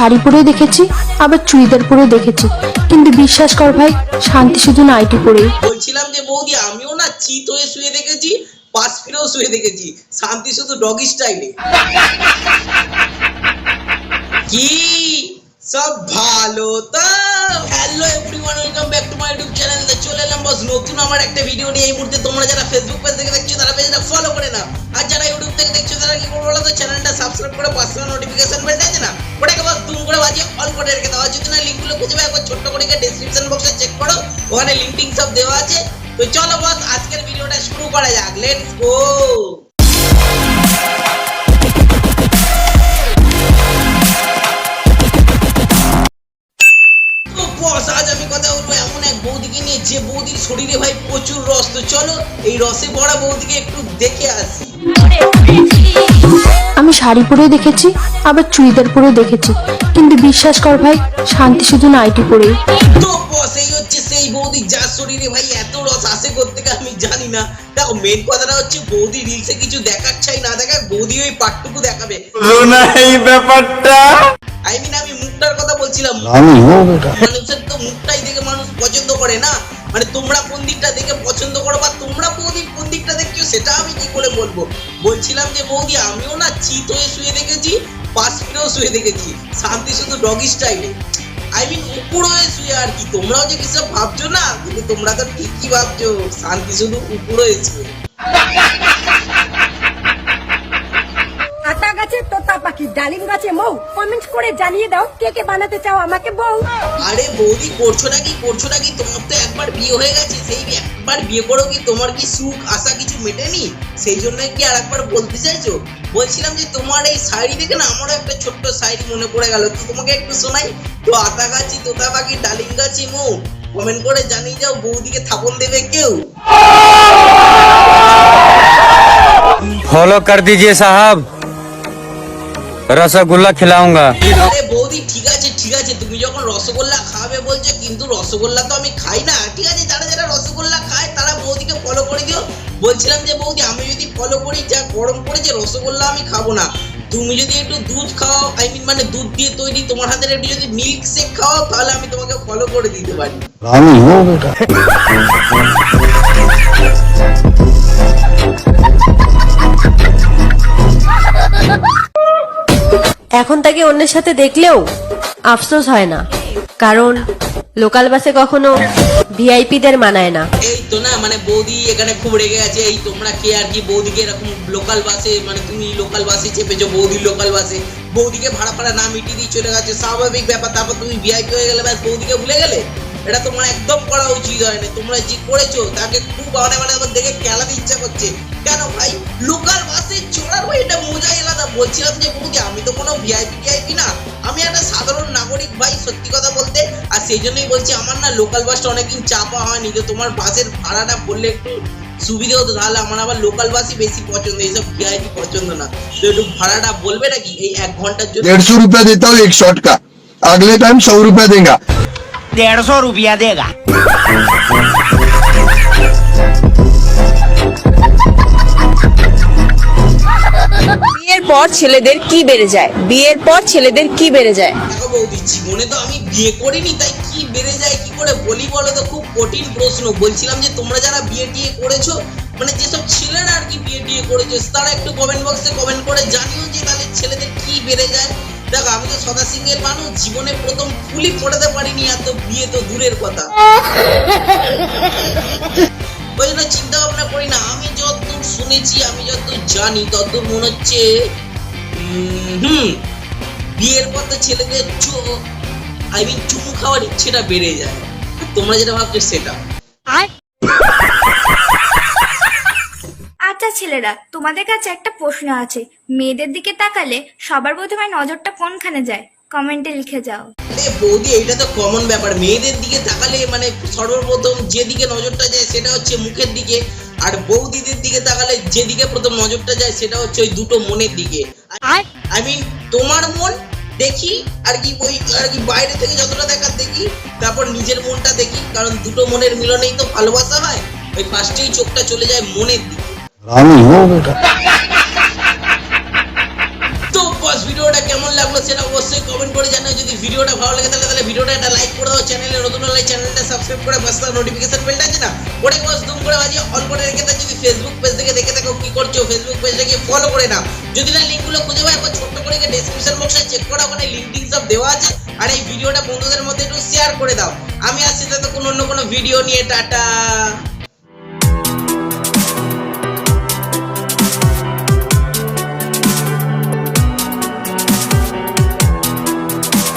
শাড়ি পরেও দেখেছি, আবার চুড়িদার পরেও দেখেছি। কিন্তু বিশ্বাস কর ভাই, শান্তি শুধু নাইটি পরেই। বলছিলাম যে বৌদি, আমিও না চিত হয়ে শুয়ে দেখেছি, পাশ ফিরেও শুয়ে দেখেছি। শান্তি শুধু ডগি স্টাইলে কি সব ভালো তো? Hello everyone welcome back to my YouTube channel চলে এলাম বস, নতুন আমার একটা ভিডিও নিয়ে। এই মুহূর্তে তোমরা যারা ফেসবুক পেজ থেকে দেখছ, তারা পেজটা ফলো করে নাও। করে রেখে দাও আর যদি না লিঙ্কগুলো খুঁজে পাই একবার ছোট্ট করে ডেসক্রিপশন বক্সে চেক করো ওখানে সব দেওয়া আছে তো চলো বস আজকের ভিডিওটা শুরু করা যাক লেটস গো যে বৌদির শরীরে ভাই প্রচুর রস তো চলো এই রসে ভরা বৌদিকে একটু দেখে আসি আমি শাড়ি পরেও দেখেছি আবার চুড়িদার পরেও দেখেছি। কিন্তু বিশ্বাস কর ভাই শান্তি শুধু নাইটি পরেই। তো বস হচ্ছে সেই বৌদি যার শরীরে ভাই এত রস আসে করতে আমি জানি না। দেখো মেন কথাটা হচ্ছে বৌদি রিলসে কিছু দেখার চাই না দেখায় বৌদি ওই পাটটুকু দেখাবে। এই ব্যাপারটা? আই মিন আমি মুখটার কথা বলছিলাম। আমি হো মানুষের তো মুখটাই দেখে মানুষ পছন্দ করে না। মানে তোমরা কোন দিকটা দেখে পছন্দ করো বা তোমরা বৌদি কোন দিকটা দেখছ সেটা আমি কি করে বলব? বলছিলাম যে বৌদি, আমিও না চিত হয়ে শুয়ে দেখেছি পাশ শুয়ে দেখেছি। শান্তি শুধু ডগি স্টাইলে আই মিন উপর হয়ে শুয়ে আর কি, তোমরাও যে কিছু ভাবছ না, কিন্তু তোমরা তো ঠিকই ভাবছ, শান্তি শুধু উপর হয়ে শুয়ে। আতা গাছে তোতা পাখি ডালিম গাছে মৌ কমেন্ট করে জানিয়ে দাও কে কে বানাতে চাও আমাকে বউ আরে বৌদি করছো নাকি করছো নাকি তোমার তো একবার বিয়ে হয়ে গেছে সেই একবার বিয়ে করো কি তোমার কি সুখ আশা কিছু মেটেনি সেই জন্য কি আর একবার বলতে চাইছো বলছিলাম যে তোমার এই শাড়ি দেখে না আমারও একটা ছোট্ট শাড়ি মনে পড়ে গেল তো তোমাকে একটু শোনাই তো আতা গাছি তোতা পাখি ডালিম গাছি মো কমেন্ট করে জানিয়ে যাও বৌদিকে থাপন দেবে কেউ फॉलो कर दीजिए साहब রসগোল্লা খেলাউঙ্গা। আরে বৌদি ঠিক আছে ঠিক আছে তুমি যখন রসগোল্লা খাবে বলছো কিন্তু রসগোল্লা তো আমি খাই না। ঠিক আছে যারা যারা রসগোল্লা খায় তারা বৌদিকে ফলো করে দিও। বলছিলাম যে বৌদি আমি যদি ফলো করি যা গরম পড়েছে রসগোল্লা আমি খাব না। তুমি যদি একটু দুধ খাও আই মিন মানে দুধ দিয়ে তৈরি তোমার হাতের একটু যদি মিল্ক শেক খাও তাহলে আমি তোমাকে ফলো করে দিতে পারি। আমিও বেটা। এখন তাকে অন্যের সাথে দেখলেও আফসোস হয় না। কারণ লোকাল বাসে কখনো ভিআইপিদের মানায় না। এই তো না মানে বৌদি এখানে খুব রেগে গেছে। এই তোমরা কে আর কি বৌদিকে এরকম লোকাল বাসে মানে তুমি লোকাল বাসে চেপেছো, বৌদি লোকাল বাসে। বৌদিকে ভাড়া ফাড়া না মিটিয়ে দিয়ে চলে গেছে, স্বাভাবিক ব্যাপার। তারপর তুমি ভিআইপি হয়ে গেলে, ব্যাস বৌদিকে ভুলে গেলে? এটা তোমার একদম করা উচিত হয়নি। তোমরা যে করেছ, তাকে খুব অনেক মানে আমার দেখে খেলাতে ইচ্ছা করছে। কেন ভাই? লোকাল বাসে চড়ার ভাই এটা মজা আলাদা। বলছিলাম যে বউকে আমি তো কোনো ভিআইপি টিআইপি না। আমি একটা সাধারণ নাগরিক ভাই, সত্যি কথা বলতে। আর সেই জন্যই বলছি, আমার না লোকাল বাসটা অনেকদিন চাপা হয়নি। তো তোমার বাসের ভাড়াটা বললে একটু সুবিধে হতো, তাহলে আমার আবার লোকাল বাসই বেশি পছন্দ। এইসব ভিআইপি পছন্দ না। তো একটু ভাড়াটা বলবে নাকি? এই এক ঘণ্টার জন্য দেড়শো রুপিয়া দিতে হবে, এক শর্ট আগলে টাইম সৌ রুপিয়া দেঙ্গা। डेढ़ सौ रुपया देगा বিয়ের পর ছেলেদের কি বেড়ে যায় বিয়ের পর ছেলেদের কি বেড়ে যায় দেখো বৌদি জীবনে তো আমি বিয়ে করিনি তাই কি বেড়ে যায় কি করে বলি বলো তো খুব কঠিন প্রশ্ন বলছিলাম যে তোমরা যারা বিয়ে টিয়ে করেছো মানে যেসব ছেলেরা আর কি বিয়ে টিয়ে করেছো তারা একটু কমেন্ট বক্সে কমেন্ট করে জানিও যে তাহলে ছেলেদের কি বেড়ে যায় দেখো, আমি তো সদা সিংহের মানুষ, জীবনে প্রথম ফুলি পড়াতে পারিনি আর তো বিয়ে তো দূরের কথা। ওই জন্য চিন্তা ভাবনা করি না, আমি যতদূর শুনেছি, আমি যতদূর জানি, ততদূর মনে হচ্ছে হুম, বিয়ের পর তো ছেলেদের আই মিন চুমু খাওয়ার ইচ্ছেটা বেড়ে যায়। তোমরা যেটা ভাবছ সেটা। আচ্ছা ছেলেরা, তোমাদের কাছে একটা প্রশ্ন আছে। মেয়েদের দিকে তাকালে সবার প্রথমে নজরটা কোনখানে যায়? কমেন্টে লিখে যাও। বৌদি এইটা তো কমন ব্যাপার। মেয়েদের দিকে তাকালে মানে সর্বপ্রথম যেদিকে নজরটা যায় সেটা হচ্ছে মুখের দিকে আর বৌদিদের দিকে তাকালে যেদিকে প্রথম নজরটা যায় সেটা হচ্ছে ওই দুটো মনের দিকে। আই মিন তোমার মন দেখি আর কি ওই আর কি বাইরে থেকে যতটা দেখার দেখি তারপর নিজের মনটা দেখি কারণ দুটো মনের মিলনেই তো ভালোবাসা হয়। ওই ফার্স্টেই চোখটা চলে যায় মনের দিকে। সেটা অবশ্যই কমেন্ট করে জানাও। যদি ভিডিওটা ভালো লাগে, তাহলে তাহলে ভিডিওটা একটা লাইক করে দাও। চ্যানেলে নতুন হলে চ্যানেলটা সাবস্ক্রাইব করে পাশে নোটিফিকেশন বেলটা আছে না? ওটা বস দুম করে বাজিয়ে অন করে রেখে দাও। যদি ফেসবুক পেজ থেকে দেখে থাকো কি করছ ফেসবুক পেজটা গিয়ে ফলো করে নাও। যদি না লিঙ্কগুলো খুঁজে পাও একবার ছোট্ট করে ডেসক্রিপশন বক্সে চেক করো ওখানে লিঙ্ক টিঙ্ক সব দেওয়া আছে। আর এই ভিডিওটা বন্ধুদের মধ্যে একটু শেয়ার করে দাও। আমি আসছি তো কোনো অন্য কোনো ভিডিও নিয়ে, টাটা।